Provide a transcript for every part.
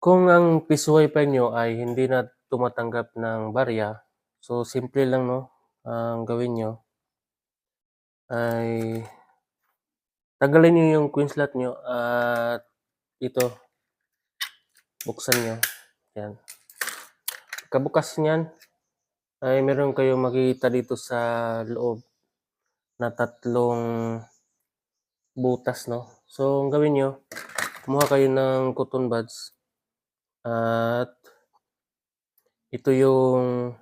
Kung ang piso wifi nyo ay hindi na tumatanggap ng barya, so simple lang no, ang gawin nyo ay tanggalin nyo yung queen slot nyo at ito, buksan nyo. Yan. Pagkabukas niyan, ay meron kayong makikita dito sa loob na tatlong butas, no? So, ang gawin nyo, kumuha kayo ng cotton buds at ito yung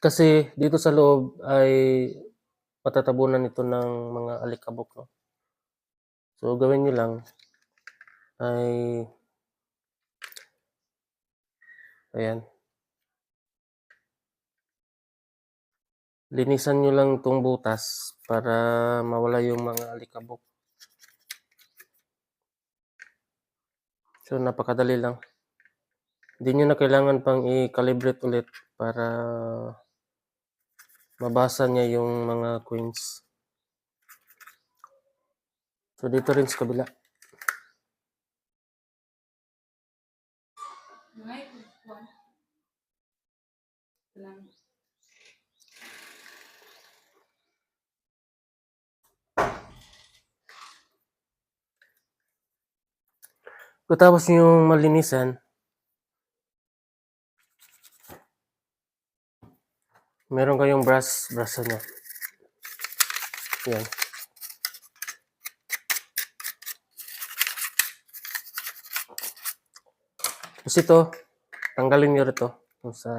kasi dito sa loob ay matatabunan ito ng mga alikabok, no? So, gawin nyo lang ay ayan. Linisan nyo lang tong butas para mawala yung mga alikabok. So, napakadali lang. Hindi nyo na kailangan pang i-calibrate ulit para mabasa niya yung mga coins. So, dito rin sa kabila. Ngay, kuwan. Pagkatapos yung malinisan, meron kayong brush, brush nyo. Yan. Tapos ito, tanggalin nyo rito sa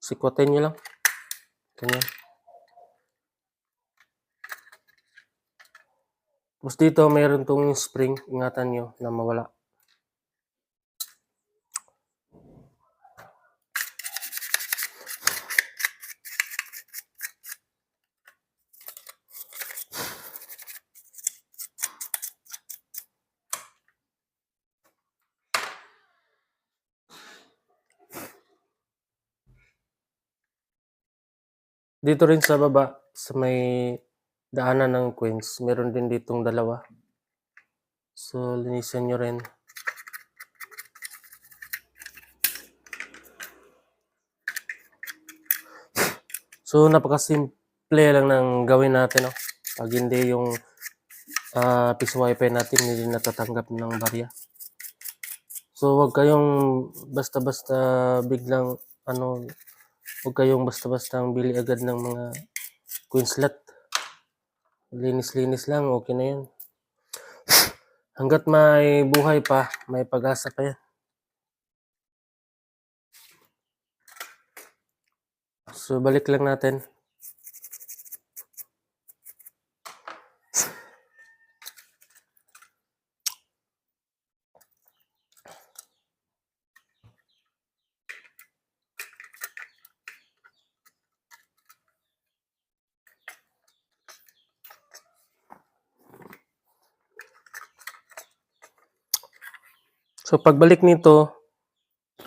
sikwatin nyo lang. Ganyan. Tapos dito, mayroon tong spring. Ingatan nyo na mawala. Dito rin sa baba, sa may daanan ng Queens, meron din ditong dalawa. So, linisan nyo rin. So, napakasimple lang ng gawin natin, no? Pag hindi yung ah piso wifi natin hindi natatanggap ng barya. So, wag kayong basta-basta biglang ano, Huwag kayong basta-bastang bili agad ng mga queen slot. Linis-linis lang, okay na yan. Hanggat may buhay pa, may pag-asa pa yan. So, balik lang natin. So, pagbalik nito,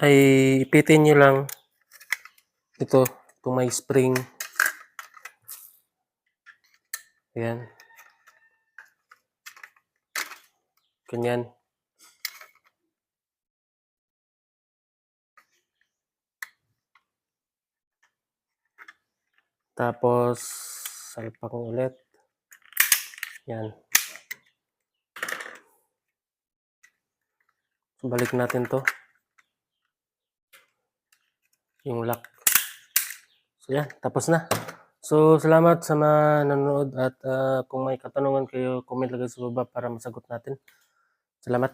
ay ipitin nyo lang ito, itong may spring. Ayan. Ganyan. Tapos, salpak ulit. Yan. Balik natin to. Yung lock. So, yan. Tapos na. So, salamat sa mga nanonood at ah, kung may katanungan kayo, comment lang sa baba para masagot natin. Salamat.